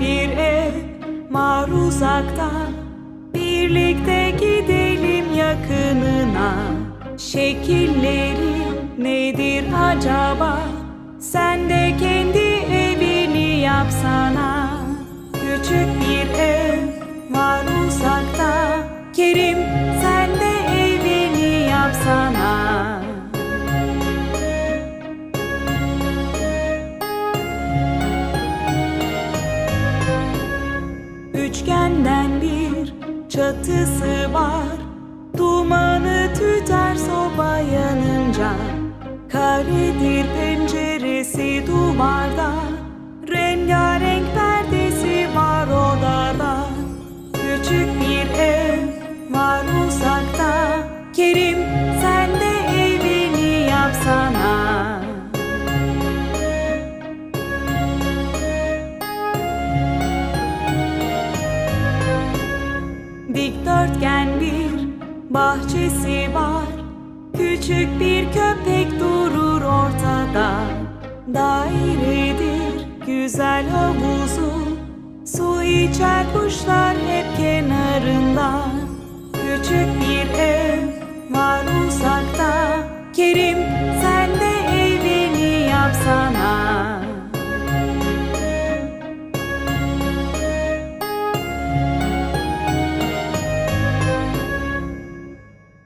bir ev mar uzaktan Birlikte gidelim yakınına Şekilleri nedir acaba? Sendeki Üçgenden bir çatısı var. Dumanı tüter soba yanınca. Karedir penceresi duvarda Dikdörtgen bir bahçesi var. Küçük bir köpek durur ortada. Dairedir güzel havuzu. Su içer kuşlar hep kenarında. Küçük bir ev var uzakta. Kerim